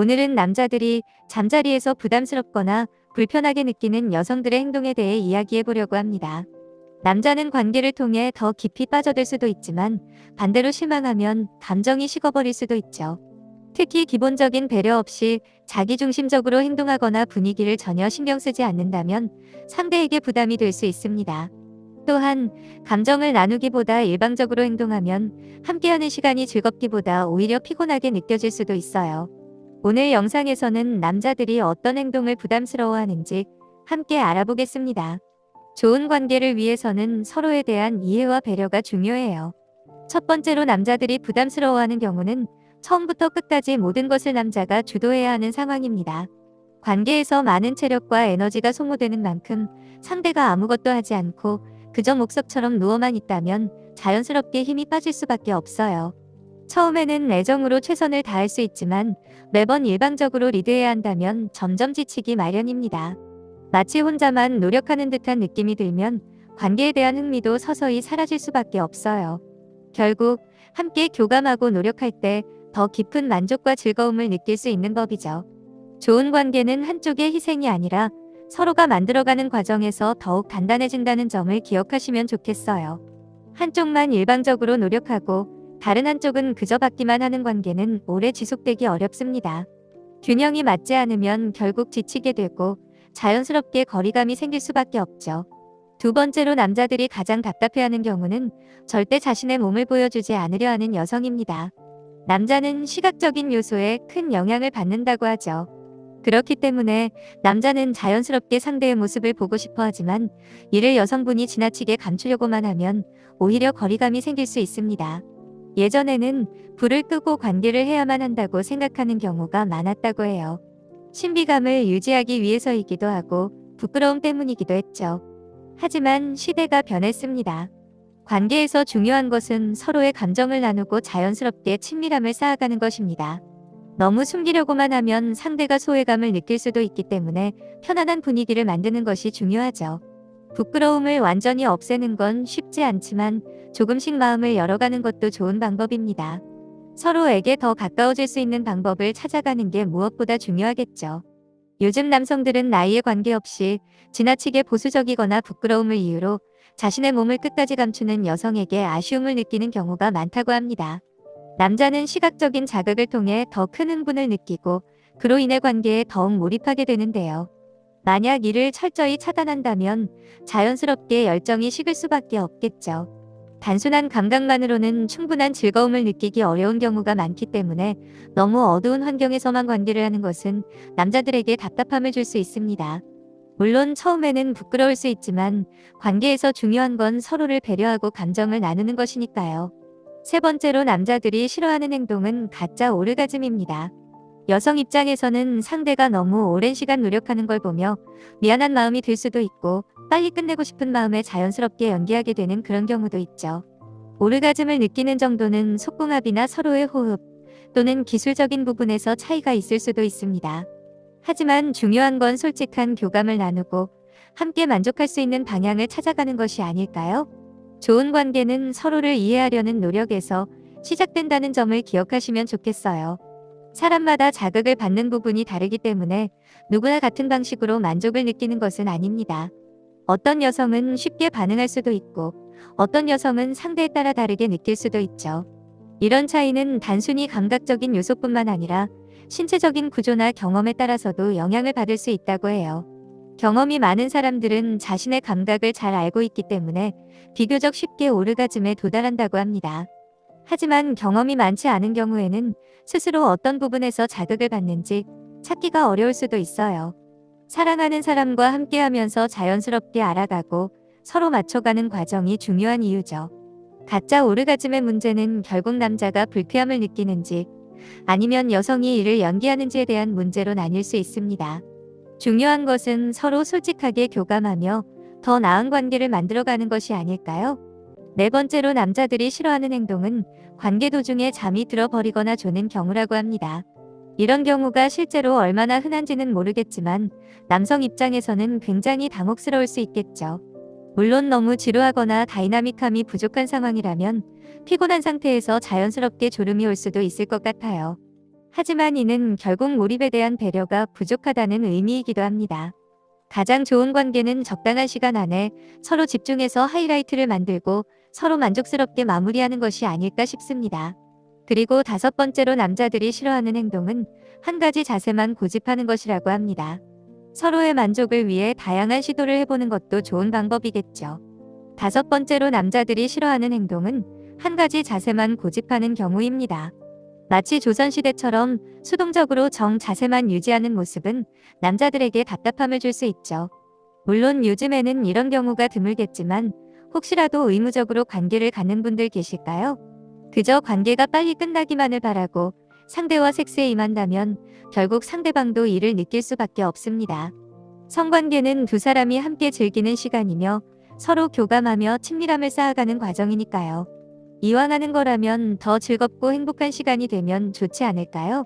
오늘은 남자들이 잠자리에서 부담스럽거나 불편하게 느끼는 여성들의 행동에 대해 이야기해 보려고 합니다. 남자는 관계를 통해 더 깊이 빠져들 수도 있지만 반대로 실망하면 감정이 식어버릴 수도 있죠. 특히 기본적인 배려 없이 자기중심적으로 행동하거나 분위기를 전혀 신경 쓰지 않는다면 상대에게 부담이 될 수 있습니다. 또한 감정을 나누기보다 일방적으로 행동하면 함께하는 시간이 즐겁기보다 오히려 피곤하게 느껴질 수도 있어요. 오늘 영상에서는 남자들이 어떤 행동을 부담스러워하는지 함께 알아보겠습니다. 좋은 관계를 위해서는 서로에 대한 이해와 배려가 중요해요. 첫 번째로 남자들이 부담스러워하는 경우는 처음부터 끝까지 모든 것을 남자가 주도해야 하는 상황입니다. 관계에서 많은 체력과 에너지가 소모되는 만큼 상대가 아무것도 하지 않고 그저 목석처럼 누워만 있다면 자연스럽게 힘이 빠질 수밖에 없어요. 처음에는 애정으로 최선을 다할 수 있지만 매번 일방적으로 리드해야 한다면 점점 지치기 마련입니다. 마치 혼자만 노력하는 듯한 느낌이 들면 관계에 대한 흥미도 서서히 사라질 수밖에 없어요. 결국 함께 교감하고 노력할 때 더 깊은 만족과 즐거움을 느낄 수 있는 법이죠. 좋은 관계는 한쪽의 희생이 아니라 서로가 만들어가는 과정에서 더욱 단단해진다는 점을 기억하시면 좋겠어요. 한쪽만 일방적으로 노력하고 다른 한쪽은 그저 받기만 하는 관계는 오래 지속되기 어렵습니다. 균형이 맞지 않으면 결국 지치게 되고 자연스럽게 거리감이 생길 수밖에 없죠. 두 번째로 남자들이 가장 답답해하는 경우는 절대 자신의 몸을 보여주지 않으려 하는 여성입니다. 남자는 시각적인 요소에 큰 영향을 받는다고 하죠. 그렇기 때문에 남자는 자연스럽게 상대의 모습을 보고 싶어 하지만 이를 여성분이 지나치게 감추려고만 하면 오히려 거리감이 생길 수 있습니다. 예전에는 불을 끄고 관계를 해야만 한다고 생각하는 경우가 많았다고 해요. 신비감을 유지하기 위해서이기도 하고 부끄러움 때문이기도 했죠. 하지만 시대가 변했습니다. 관계에서 중요한 것은 서로의 감정을 나누고 자연스럽게 친밀함을 쌓아가는 것입니다. 너무 숨기려고만 하면 상대가 소외감을 느낄 수도 있기 때문에 편안한 분위기를 만드는 것이 중요하죠. 부끄러움을 완전히 없애는 건 쉽지 않지만 조금씩 마음을 열어가는 것도 좋은 방법입니다. 서로에게 더 가까워질 수 있는 방법을 찾아가는 게 무엇보다 중요하겠죠. 요즘 남성들은 나이에 관계없이 지나치게 보수적이거나 부끄러움을 이유로 자신의 몸을 끝까지 감추는 여성에게 아쉬움을 느끼는 경우가 많다고 합니다. 남자는 시각적인 자극을 통해 더 큰 흥분을 느끼고 그로 인해 관계에 더욱 몰입하게 되는데요. 만약 이를 철저히 차단한다면 자연스럽게 열정이 식을 수밖에 없겠죠. 단순한 감각만으로는 충분한 즐거움을 느끼기 어려운 경우가 많기 때문에 너무 어두운 환경에서만 관계를 하는 것은 남자들에게 답답함을 줄 수 있습니다. 물론 처음에는 부끄러울 수 있지만 관계에서 중요한 건 서로를 배려하고 감정을 나누는 것이니까요. 세 번째로 남자들이 싫어하는 행동은 가짜 오르가즘입니다. 여성 입장에서는 상대가 너무 오랜 시간 노력하는 걸 보며 미안한 마음이 들 수도 있고 빨리 끝내고 싶은 마음에 자연스럽게 연기하게 되는 그런 경우도 있죠. 오르가즘을 느끼는 정도는 속궁합이나 서로의 호흡 또는 기술적인 부분에서 차이가 있을 수도 있습니다. 하지만 중요한 건 솔직한 교감을 나누고 함께 만족할 수 있는 방향을 찾아가는 것이 아닐까요? 좋은 관계는 서로를 이해하려는 노력에서 시작된다는 점을 기억하시면 좋겠어요. 사람마다 자극을 받는 부분이 다르기 때문에 누구나 같은 방식으로 만족을 느끼는 것은 아닙니다. 어떤 여성은 쉽게 반응할 수도 있고 어떤 여성은 상대에 따라 다르게 느낄 수도 있죠. 이런 차이는 단순히 감각적인 요소뿐만 아니라 신체적인 구조나 경험에 따라서도 영향을 받을 수 있다고 해요. 경험이 많은 사람들은 자신의 감각을 잘 알고 있기 때문에 비교적 쉽게 오르가즘에 도달한다고 합니다. 하지만 경험이 많지 않은 경우에는 스스로 어떤 부분에서 자극을 받는지 찾기가 어려울 수도 있어요. 사랑하는 사람과 함께하면서 자연스럽게 알아가고 서로 맞춰가는 과정이 중요한 이유죠. 가짜 오르가즘의 문제는 결국 남자가 불쾌함을 느끼는지 아니면 여성이 이를 연기하는지에 대한 문제로 나뉠 수 있습니다. 중요한 것은 서로 솔직하게 교감하며 더 나은 관계를 만들어가는 것이 아닐까요? 네 번째로 남자들이 싫어하는 행동은 관계 도중에 잠이 들어버리거나 조는 경우라고 합니다. 이런 경우가 실제로 얼마나 흔한지는 모르겠지만 남성 입장에서는 굉장히 당혹스러울 수 있겠죠. 물론 너무 지루하거나 다이나믹함이 부족한 상황이라면 피곤한 상태에서 자연스럽게 졸음이 올 수도 있을 것 같아요. 하지만 이는 결국 몰입에 대한 배려가 부족하다는 의미이기도 합니다. 가장 좋은 관계는 적당한 시간 안에 서로 집중해서 하이라이트를 만들고 서로 만족스럽게 마무리하는 것이 아닐까 싶습니다. 그리고 다섯 번째로 남자들이 싫어하는 행동은 한 가지 자세만 고집하는 것이라고 합니다. 서로의 만족을 위해 다양한 시도를 해보는 것도 좋은 방법이겠죠. 다섯 번째로 남자들이 싫어하는 행동은 한 가지 자세만 고집하는 경우입니다. 마치 조선시대처럼 수동적으로 정 자세만 유지하는 모습은 남자들에게 답답함을 줄 수 있죠. 물론 요즘에는 이런 경우가 드물겠지만 혹시라도 의무적으로 관계를 갖는 분들 계실까요? 그저 관계가 빨리 끝나기만을 바라고 상대와 섹스에 임한다면 결국 상대방도 이를 느낄 수밖에 없습니다. 성관계는 두 사람이 함께 즐기는 시간이며 서로 교감하며 친밀함을 쌓아가는 과정이니까요. 이왕 하는 거라면 더 즐겁고 행복한 시간이 되면 좋지 않을까요?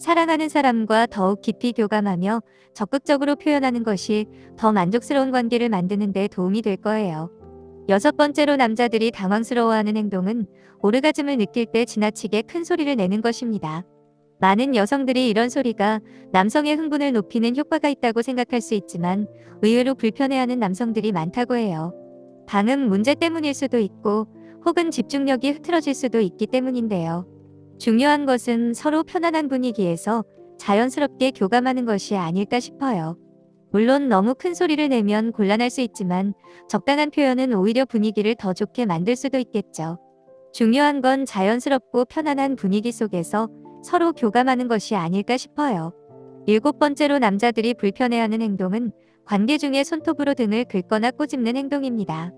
사랑하는 사람과 더욱 깊이 교감하며 적극적으로 표현하는 것이 더 만족스러운 관계를 만드는 데 도움이 될 거예요. 여섯 번째로 남자들이 당황스러워하는 행동은 오르가즘을 느낄 때 지나치게 큰 소리를 내는 것입니다. 많은 여성들이 이런 소리가 남성의 흥분을 높이는 효과가 있다고 생각할 수 있지만 의외로 불편해하는 남성들이 많다고 해요. 방음 문제 때문일 수도 있고 혹은 집중력이 흐트러질 수도 있기 때문인데요. 중요한 것은 서로 편안한 분위기에서 자연스럽게 교감하는 것이 아닐까 싶어요. 물론 너무 큰 소리를 내면 곤란할 수 있지만 적당한 표현은 오히려 분위기를 더 좋게 만들 수도 있겠죠. 중요한 건 자연스럽고 편안한 분위기 속에서 서로 교감하는 것이 아닐까 싶어요. 일곱 번째로 남자들이 불편해하는 행동은 관계 중에 손톱으로 등을 긁거나 꼬집는 행동입니다.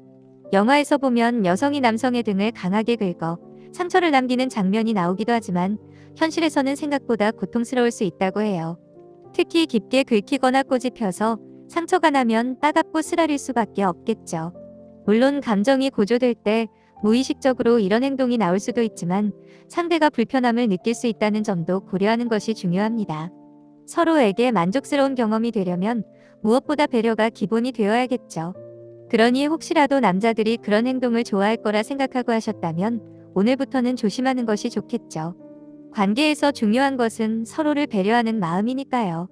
영화에서 보면 여성이 남성의 등을 강하게 긁어 상처를 남기는 장면이 나오기도 하지만 현실에서는 생각보다 고통스러울 수 있다고 해요. 특히 깊게 긁히거나 꼬집혀서 상처가 나면 따갑고 쓰라릴 수밖에 없겠죠. 물론 감정이 고조될 때 무의식적으로 이런 행동이 나올 수도 있지만 상대가 불편함을 느낄 수 있다는 점도 고려하는 것이 중요합니다. 서로에게 만족스러운 경험이 되려면 무엇보다 배려가 기본이 되어야겠죠. 그러니 혹시라도 남자들이 그런 행동을 좋아할 거라 생각하고 하셨다면 오늘부터는 조심하는 것이 좋겠죠. 관계에서 중요한 것은 서로를 배려하는 마음이니까요.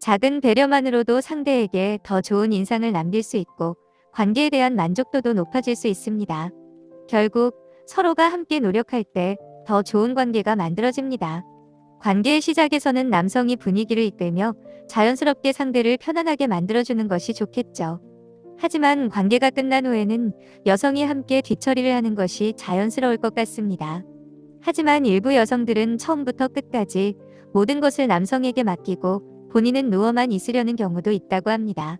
작은 배려만으로도 상대에게 더 좋은 인상을 남길 수 있고 관계에 대한 만족도도 높아질 수 있습니다. 결국 서로가 함께 노력할 때 더 좋은 관계가 만들어집니다. 관계의 시작에서는 남성이 분위기를 이끌며 자연스럽게 상대를 편안하게 만들어주는 것이 좋겠죠. 하지만 관계가 끝난 후에는 여성이 함께 뒤처리를 하는 것이 자연스러울 것 같습니다. 하지만 일부 여성들은 처음부터 끝까지 모든 것을 남성에게 맡기고 본인은 누워만 있으려는 경우도 있다고 합니다.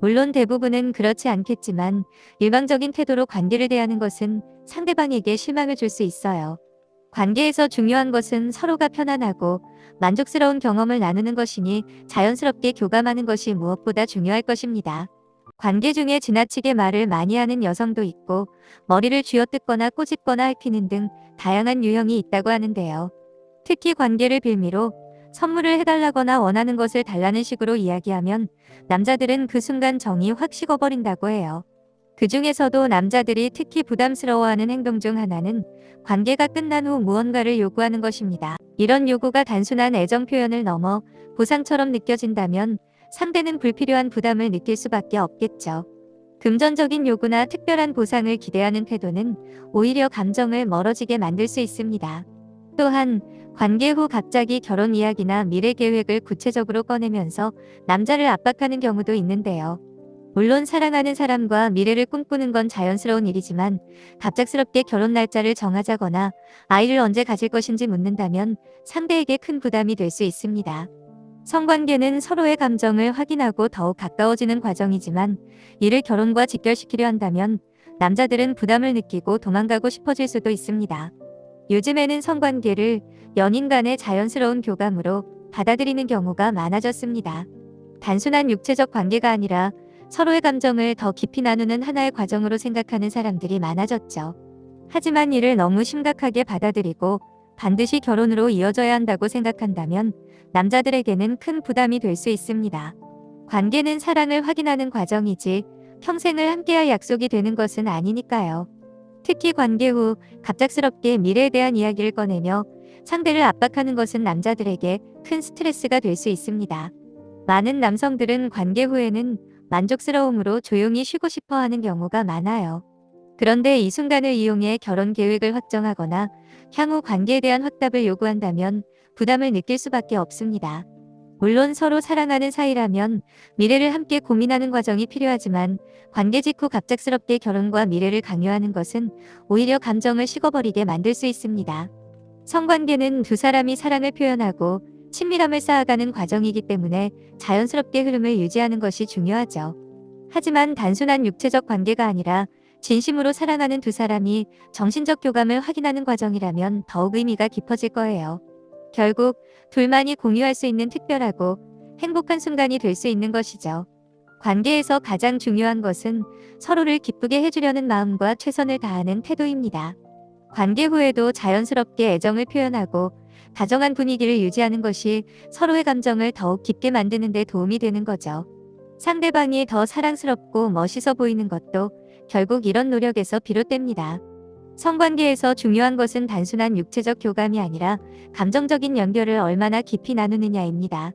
물론 대부분은 그렇지 않겠지만 일방적인 태도로 관계를 대하는 것은 상대방에게 실망을 줄 수 있어요. 관계에서 중요한 것은 서로가 편안하고 만족스러운 경험을 나누는 것이니 자연스럽게 교감하는 것이 무엇보다 중요할 것입니다. 관계 중에 지나치게 말을 많이 하는 여성도 있고 머리를 쥐어뜯거나 꼬집거나 핥히는 등 다양한 유형이 있다고 하는데요. 특히 관계를 빌미로 선물을 해달라거나 원하는 것을 달라는 식으로 이야기하면 남자들은 그 순간 정이 확 식어버린다고 해요. 그 중에서도 남자들이 특히 부담스러워하는 행동 중 하나는 관계가 끝난 후 무언가를 요구하는 것입니다. 이런 요구가 단순한 애정 표현을 넘어 보상처럼 느껴진다면 상대는 불필요한 부담을 느낄 수밖에 없겠죠. 금전적인 요구나 특별한 보상을 기대하는 태도는 오히려 감정을 멀어지게 만들 수 있습니다. 또한 관계 후 갑자기 결혼 이야기나 미래 계획을 구체적으로 꺼내면서 남자를 압박하는 경우도 있는데요. 물론 사랑하는 사람과 미래를 꿈꾸는 건 자연스러운 일이지만 갑작스럽게 결혼 날짜를 정하자거나 아이를 언제 가질 것인지 묻는다면 상대에게 큰 부담이 될 수 있습니다. 성관계는 서로의 감정을 확인하고 더욱 가까워지는 과정이지만 이를 결혼과 직결시키려 한다면 남자들은 부담을 느끼고 도망가고 싶어질 수도 있습니다. 요즘에는 성관계를 연인 간의 자연스러운 교감으로 받아들이는 경우가 많아졌습니다. 단순한 육체적 관계가 아니라 서로의 감정을 더 깊이 나누는 하나의 과정으로 생각하는 사람들이 많아졌죠. 하지만 이를 너무 심각하게 받아들이고 반드시 결혼으로 이어져야 한다고 생각한다면 남자들에게는 큰 부담이 될 수 있습니다. 관계는 사랑을 확인하는 과정이지 평생을 함께할 약속이 되는 것은 아니니까요. 특히 관계 후 갑작스럽게 미래에 대한 이야기를 꺼내며 상대를 압박하는 것은 남자들에게 큰 스트레스가 될 수 있습니다. 많은 남성들은 관계 후에는 만족스러움으로 조용히 쉬고 싶어 하는 경우가 많아요. 그런데 이 순간을 이용해 결혼 계획을 확정하거나 향후 관계에 대한 확답을 요구한다면 부담을 느낄 수밖에 없습니다. 물론 서로 사랑하는 사이라면 미래를 함께 고민하는 과정이 필요하지만 관계 직후 갑작스럽게 결혼과 미래를 강요하는 것은 오히려 감정을 식어버리게 만들 수 있습니다. 성관계는 두 사람이 사랑을 표현하고 친밀함을 쌓아가는 과정이기 때문에 자연스럽게 흐름을 유지하는 것이 중요하죠. 하지만 단순한 육체적 관계가 아니라 진심으로 사랑하는 두 사람이 정신적 교감을 확인하는 과정이라면 더욱 의미가 깊어질 거예요. 결국 둘만이 공유할 수 있는 특별하고 행복한 순간이 될 수 있는 것이죠. 관계에서 가장 중요한 것은 서로를 기쁘게 해주려는 마음과 최선을 다하는 태도입니다. 관계 후에도 자연스럽게 애정을 표현하고 다정한 분위기를 유지하는 것이 서로의 감정을 더욱 깊게 만드는 데 도움이 되는 거죠. 상대방이 더 사랑스럽고 멋있어 보이는 것도 결국 이런 노력에서 비롯됩니다. 성관계에서 중요한 것은 단순한 육체적 교감이 아니라 감정적인 연결을 얼마나 깊이 나누느냐입니다.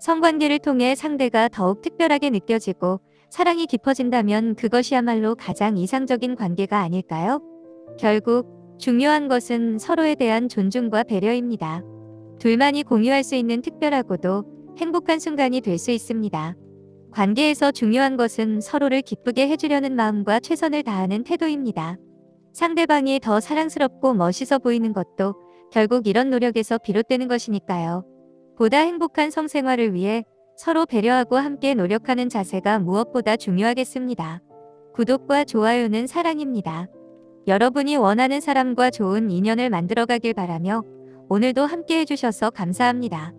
성관계를 통해 상대가 더욱 특별하게 느껴지고 사랑이 깊어진다면 그것이야말로 가장 이상적인 관계가 아닐까요? 결국 중요한 것은 서로에 대한 존중과 배려입니다. 둘만이 공유할 수 있는 특별하고도 행복한 순간이 될 수 있습니다. 관계에서 중요한 것은 서로를 기쁘게 해주려는 마음과 최선을 다하는 태도입니다. 상대방이 더 사랑스럽고 멋있어 보이는 것도 결국 이런 노력에서 비롯되는 것이니까요. 보다 행복한 성생활을 위해 서로 배려하고 함께 노력하는 자세가 무엇보다 중요하겠습니다. 구독과 좋아요는 사랑입니다. 여러분이 원하는 사람과 좋은 인연을 만들어가길 바라며 오늘도 함께 해주셔서 감사합니다.